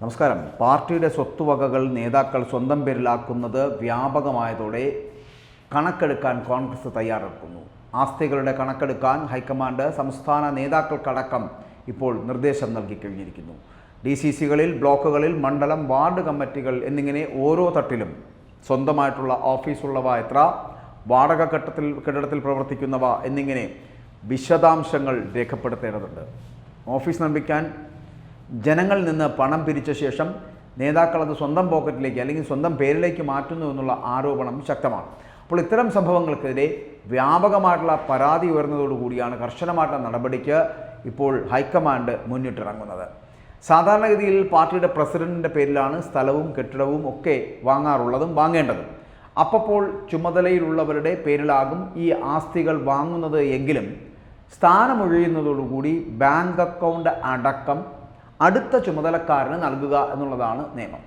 നമസ്കാരം. പാർട്ടിയുടെ സ്വത്തുവകകൾ നേതാക്കൾ സ്വന്തം പേരിലാക്കുന്നത് വ്യാപകമായതോടെ കണക്കെടുക്കാൻ കോൺഗ്രസ് തയ്യാറെടുക്കുന്നു. ആസ്തികളുടെ കണക്കെടുക്കാൻ ഹൈക്കമാൻഡ് സംസ്ഥാന നേതാക്കൾക്കടക്കം ഇപ്പോൾ നിർദ്ദേശം നൽകി കഴിഞ്ഞിരിക്കുന്നു. ഡി സി സികളിൽ ബ്ലോക്കുകളിൽ മണ്ഡലം വാർഡ് കമ്മിറ്റികൾ എന്നിങ്ങനെ ഓരോ തട്ടിലും സ്വന്തമായിട്ടുള്ള ഓഫീസുള്ളവ എത്ര വാടക ഘട്ടത്തിൽ കെട്ടിടത്തിൽ പ്രവർത്തിക്കുന്നവ എന്നിങ്ങനെ വിശദാംശങ്ങൾ രേഖപ്പെടുത്തേണ്ടതുണ്ട്. ഓഫീസ് നിർമ്മിക്കാൻ ജനങ്ങളിൽ നിന്ന് പണം പിരിച്ച ശേഷം നേതാക്കൾ അത് സ്വന്തം പോക്കറ്റിലേക്ക് അല്ലെങ്കിൽ സ്വന്തം പേരിലേക്ക് മാറ്റുന്നു എന്നുള്ള ആരോപണം ശക്തമാണ്. അപ്പോൾ ഇത്തരം സംഭവങ്ങൾക്കെതിരെ വ്യാപകമായിട്ടുള്ള പരാതി ഉയർന്നതോടുകൂടിയാണ് കർശനമായിട്ടുള്ള നടപടിക്ക് ഇപ്പോൾ ഹൈക്കമാൻഡ് മുന്നിട്ടിറങ്ങുന്നത്. സാധാരണഗതിയിൽ പാർട്ടിയുടെ പ്രസിഡന്റിന്റെ പേരിലാണ് സ്ഥലവും കെട്ടിടവും ഒക്കെ വാങ്ങാറുള്ളതും വാങ്ങേണ്ടതും. അപ്പോൾ ചുമതലയിലുള്ളവരുടെ പേരിലാകും ഈ ആസ്തികൾ വാങ്ങുന്നത് എങ്കിലും സ്ഥാനമൊഴിയുന്നതോടുകൂടി ബാങ്ക് അക്കൗണ്ട് അടക്കം അടുത്ത ചുമതലക്കാരന് നൽകുക എന്നുള്ളതാണ് നിയമം.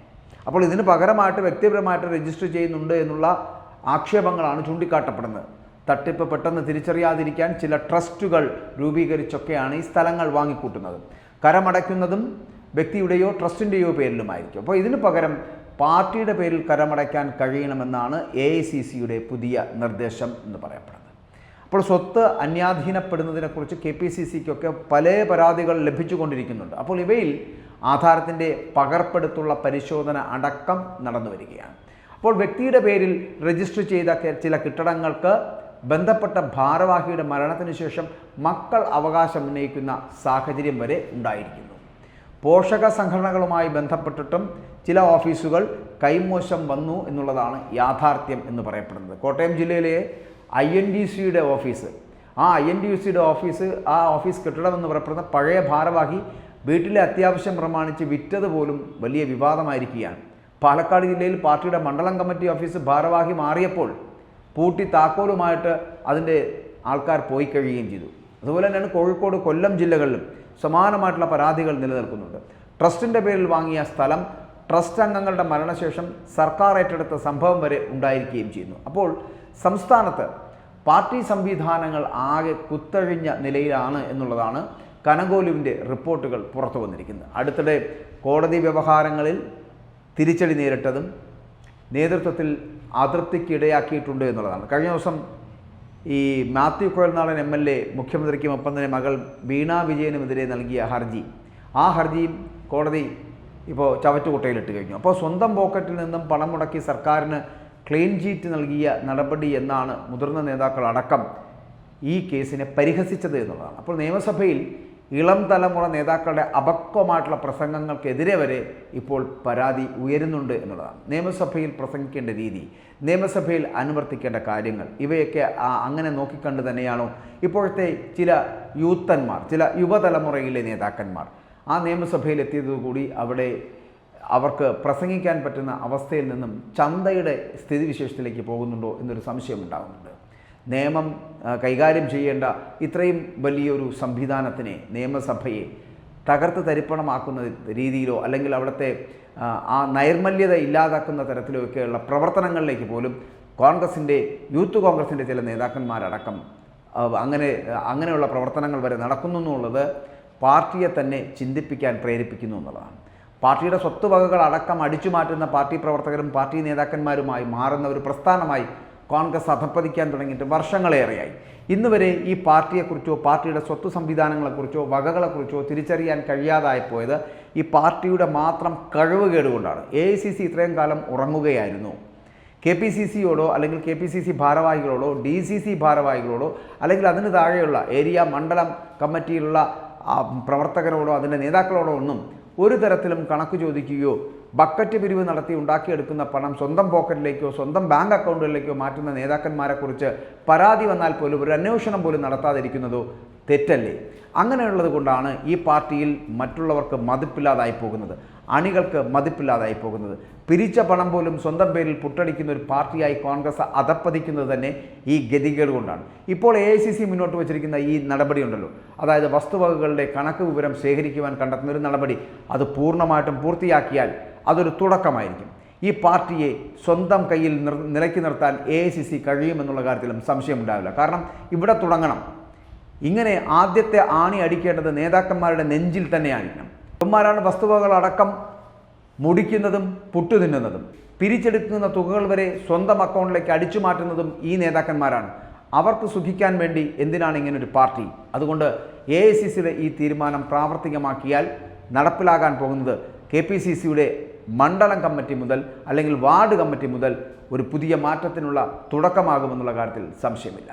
അപ്പോൾ ഇതിന് പകരമായിട്ട് വ്യക്തിപരമായിട്ട് രജിസ്റ്റർ ചെയ്യുന്നുണ്ട് എന്നുള്ള ആക്ഷേപങ്ങളാണ് ചൂണ്ടിക്കാട്ടപ്പെടുന്നത്. തട്ടിപ്പ് പെട്ടെന്ന് തിരിച്ചറിയാതിരിക്കാൻ ചില ട്രസ്റ്റുകൾ രൂപീകരിച്ചൊക്കെയാണ് ഈ സ്ഥലങ്ങൾ വാങ്ങിക്കൂട്ടുന്നത്. കരമടയ്ക്കുന്നതും വ്യക്തിയുടെയോ ട്രസ്റ്റിന്റെയോ പേരിലുമായിരിക്കും. അപ്പോൾ ഇതിന് പകരം പാർട്ടിയുടെ പേരിൽ കരമടയ്ക്കാൻ കഴിയണമെന്നാണ് എ ഐ സി സിയുടെ പുതിയ നിർദ്ദേശം എന്ന് പറയപ്പെടുന്നത്. അപ്പോൾ സ്വത്ത് അന്യാധീനപ്പെടുന്നതിനെക്കുറിച്ച് കെ പി സി സിക്കൊക്കെ പല പരാതികൾ ലഭിച്ചുകൊണ്ടിരിക്കുന്നുണ്ട്. അപ്പോൾ ഇവയിൽ ആധാരത്തിന്റെ പകർപ്പെടുത്തുള്ള പരിശോധന അടക്കം നടന്നു വരികയാണ്. അപ്പോൾ വ്യക്തിയുടെ പേരിൽ രജിസ്റ്റർ ചെയ്ത ചില കെട്ടിടങ്ങൾക്ക് ബന്ധപ്പെട്ട ഭാരവാഹിയുടെ മരണത്തിന് ശേഷം മക്കൾ അവകാശം ഉന്നയിക്കുന്ന സാഹചര്യം വരെ ഉണ്ടായിരിക്കുന്നു. പോഷക സംഘടനകളുമായി ബന്ധപ്പെട്ടിട്ടും ചില ഓഫീസുകൾ കൈമോശം വന്നു എന്നുള്ളതാണ് യാഥാർത്ഥ്യം എന്ന് പറയപ്പെടുന്നത്. കോട്ടയം ജില്ലയിലെ ഐ എൻ ഡി സിയുടെ ഓഫീസ്. ആ ഐ എൻ ഡി സിയുടെ ഓഫീസ് ആ ഓഫീസ് കെട്ടിടം എന്ന് പറയപ്പെടുന്ന പഴയ ഭാരവാഹി വീട്ടിലെ അത്യാവശ്യം പ്രമാണിച്ച് വിറ്റത് പോലും വലിയ വിവാദമായിരിക്കുകയാണ്. പാലക്കാട് ജില്ലയിൽ പാർട്ടിയുടെ മണ്ഡലം കമ്മിറ്റി ഓഫീസ് ഭാരവാഹി മാറിയപ്പോൾ പൂട്ടി താക്കോലുമായിട്ട് അതിന്റെ ആൾക്കാർ പോയി കഴിയുകയും ചെയ്തു. അതുപോലെ തന്നെയാണ് കോഴിക്കോട് കൊല്ലം ജില്ലകളിലും സമാനമായിട്ടുള്ള പരാതികൾ നിലനിൽക്കുന്നുണ്ട്. ട്രസ്റ്റിന്റെ പേരിൽ വാങ്ങിയ സ്ഥലം ട്രസ്റ്റ് അംഗങ്ങളുടെ മരണശേഷം സർക്കാർ ഏറ്റെടുത്ത സംഭവം വരെ ഉണ്ടായിരിക്കുകയും ചെയ്യുന്നു. അപ്പോൾ സംസ്ഥാനത്ത് പാർട്ടി സംവിധാനങ്ങൾ ആകെ കുത്തഴിഞ്ഞ നിലയിലാണ് എന്നുള്ളതാണ് കനകോലുവിന്റെ റിപ്പോർട്ടുകൾ പുറത്തു വന്നിരിക്കുന്നത്. അടുത്തിടെ കോടതി വ്യവഹാരങ്ങളിൽ തിരിച്ചടി നേരിട്ടതും നേതൃത്വത്തിൽ അതൃപ്തിക്ക് ഇടയാക്കിയിട്ടുണ്ട് എന്നുള്ളതാണ്. കഴിഞ്ഞ ദിവസം ഈ Mathew Kuzhalnadan M L A മുഖ്യമന്ത്രിക്കും ഒപ്പം തന്നെ മകൾ വീണ വിജയനുമെതിരെ നൽകിയ ഹർജി. ആ ഹർജിയും കോടതി ഇപ്പോൾ ചവറ്റുകുട്ടയിലിട്ട് കഴിഞ്ഞു. അപ്പോൾ സ്വന്തം പോക്കറ്റിൽ നിന്നും പണം മുടക്കി സർക്കാരിന് ക്ലീൻ ചീറ്റ് നൽകിയ നടപടി എന്നാണ് മുതിർന്ന നേതാക്കൾ അടക്കം ഈ കേസിനെ പരിഹസിച്ചത് എന്നുള്ളതാണ്. അപ്പോൾ നിയമസഭയിൽ ഇളം തലമുറ നേതാക്കളുടെ അപക്വമായിട്ടുള്ള പ്രസംഗങ്ങൾക്കെതിരെ വരെ ഇപ്പോൾ പരാതി ഉയരുന്നുണ്ട് എന്നുള്ളതാണ്. നിയമസഭയിൽ പ്രസംഗിക്കേണ്ട രീതി നിയമസഭയിൽ അനുവർത്തിക്കേണ്ട കാര്യങ്ങൾ ഇവയൊക്കെ അങ്ങനെ നോക്കിക്കണ്ട് തന്നെയാണോ ഇപ്പോഴത്തെ ചില യൂത്തന്മാർ ചില യുവതലമുറയിലെ നേതാക്കന്മാർ. ആ നിയമസഭയിൽ എത്തിയതുകൂടി അവിടെ അവർക്ക് പ്രസംഗിക്കാൻ പറ്റുന്ന അവസ്ഥയിൽ നിന്നും ചന്തയുടെ സ്ഥിതിവിശേഷത്തിലേക്ക് പോകുന്നുണ്ടോ എന്നൊരു സംശയം ഉണ്ടാകുന്നുണ്ട് നിയമം കൈകാര്യം ചെയ്യേണ്ട ഇത്രയും വലിയൊരു സംവിധാനത്തിനെ നിയമസഭയെ തകർത്ത് തരിപ്പണമാക്കുന്ന രീതിയിലോ അല്ലെങ്കിൽ അവിടുത്തെ ആ, നൈർമല്യത ഇല്ലാതാക്കുന്ന തരത്തിലോ ഒക്കെയുള്ള പ്രവർത്തനങ്ങളിലേക്ക് പോലും കോൺഗ്രസിന്റെ യൂത്ത് കോൺഗ്രസിന്റെ ചില നേതാക്കന്മാരടക്കം അങ്ങനെ അങ്ങനെയുള്ള പ്രവർത്തനങ്ങൾ വരെ നടക്കുന്നു എന്നുള്ളത് പാർട്ടിയെ തന്നെ ചിന്തിപ്പിക്കാൻ പ്രേരിപ്പിക്കുന്നു എന്നുള്ളതാണ്. പാർട്ടിയുടെ സ്വത്തുവകകൾ അടക്കം അടിച്ചു മാറ്റുന്ന പാർട്ടി പ്രവർത്തകരും പാർട്ടി നേതാക്കന്മാരുമായി മാറുന്ന ഒരു പ്രസ്ഥാനമായി കോൺഗ്രസ് അധപ്പതിക്കാൻ തുടങ്ങിയിട്ട് വർഷങ്ങളേറെയായി. ഇന്ന് വരെ ഈ പാർട്ടിയെക്കുറിച്ചോ പാർട്ടിയുടെ സ്വത്ത് സംവിധാനങ്ങളെക്കുറിച്ചോ വകകളെക്കുറിച്ചോ തിരിച്ചറിയാൻ കഴിയാതായി പോയത് ഈ പാർട്ടിയുടെ മാത്രം കഴിവ് കേടുകൊണ്ടാണ്. എ ഐ സി സി ഇത്രയും കാലം ഉറങ്ങുകയായിരുന്നു. കെ പി സി സിയോടോ അല്ലെങ്കിൽ കെ പി സി സി ഭാരവാഹികളോടോ ഡി സി സി ഭാരവാഹികളോടോ അല്ലെങ്കിൽ അതിന് താഴെയുള്ള ഏരിയ മണ്ഡലം കമ്മിറ്റിയിലുള്ള പ്രവർത്തകരോടോ അതിന്റെ നേതാക്കളോടോ ഒന്നും ഒരു തരത്തിലും കണക്ക് ചോദിക്കുകയോ ബക്കറ്റ് പിരിവ് നടത്തി ഉണ്ടാക്കിയെടുക്കുന്ന പണം സ്വന്തം പോക്കറ്റിലേക്കോ സ്വന്തം ബാങ്ക് അക്കൗണ്ടുകളിലേക്കോ മാറ്റുന്ന നേതാക്കന്മാരെക്കുറിച്ച് പരാതി വന്നാൽ പോലും ഒരു അന്വേഷണം പോലും നടത്താതിരിക്കുന്നതോ തെറ്റല്ലേ? അങ്ങനെയുള്ളത് കൊണ്ടാണ് ഈ പാർട്ടിയിൽ മറ്റുള്ളവർക്ക് മതിപ്പില്ലാതായി പോകുന്നത്. അണികൾക്ക് മതിപ്പില്ലാതായി പോകുന്നത്. പിരിച്ച പണം പോലും സ്വന്തം പേരിൽ പുട്ടടിക്കുന്ന ഒരു പാർട്ടിയായി കോൺഗ്രസ് അതപ്പതിക്കുന്നത് തന്നെ ഈ ഗതികേട് കൊണ്ടാണ്. ഇപ്പോൾ എ മുന്നോട്ട് വച്ചിരിക്കുന്ന ഈ നടപടിയുണ്ടല്ലോ അതായത് വസ്തുവകകളുടെ കണക്ക് വിവരം ശേഖരിക്കുവാൻ കണ്ടെത്തുന്ന ഒരു നടപടി അത് പൂർണമായിട്ടും പൂർത്തിയാക്കിയാൽ അതൊരു തുടക്കമായിരിക്കും. ഈ പാർട്ടിയെ സ്വന്തം കയ്യിൽ നിർ നിലയ്ക്ക് നിർത്താൻ എ ഐ സി സി കഴിയുമെന്നുള്ള കാര്യത്തിലും സംശയമുണ്ടാവില്ല. കാരണം ഇവിടെ തുടങ്ങണം. ഇങ്ങനെ ആദ്യത്തെ ആണി അടിക്കേണ്ടത് നേതാക്കന്മാരുടെ നെഞ്ചിൽ തന്നെയായിരിക്കണം. ഇവന്മാരാണ് വസ്തുവകകളടക്കം മുടിക്കുന്നതും പുട്ടുതിന്നുന്നതും പിരിച്ചെടുക്കുന്ന തുകകൾ വരെ സ്വന്തം അക്കൗണ്ടിലേക്ക് അടിച്ചു മാറ്റുന്നതും ഈ നേതാക്കന്മാരാണ്. അവർക്ക് സുഖിക്കാൻ വേണ്ടി എന്തിനാണ് ഇങ്ങനെ ഒരു പാർട്ടി? അതുകൊണ്ട് എ ഐ സി സിയുടെ ഈ തീരുമാനം പ്രാവർത്തികമാക്കിയാൽ നടപ്പിലാകാൻ പോകുന്നത് കെ പി സി സിയുടെ മണ്ഡലം കമ്മിറ്റി മുതൽ അല്ലെങ്കിൽ വാർഡ് കമ്മിറ്റി മുതൽ ഒരു പുതിയ മാറ്റത്തിനുള്ള തുടക്കമാകുമെന്നുള്ള കാര്യത്തിൽ സംശയമില്ല.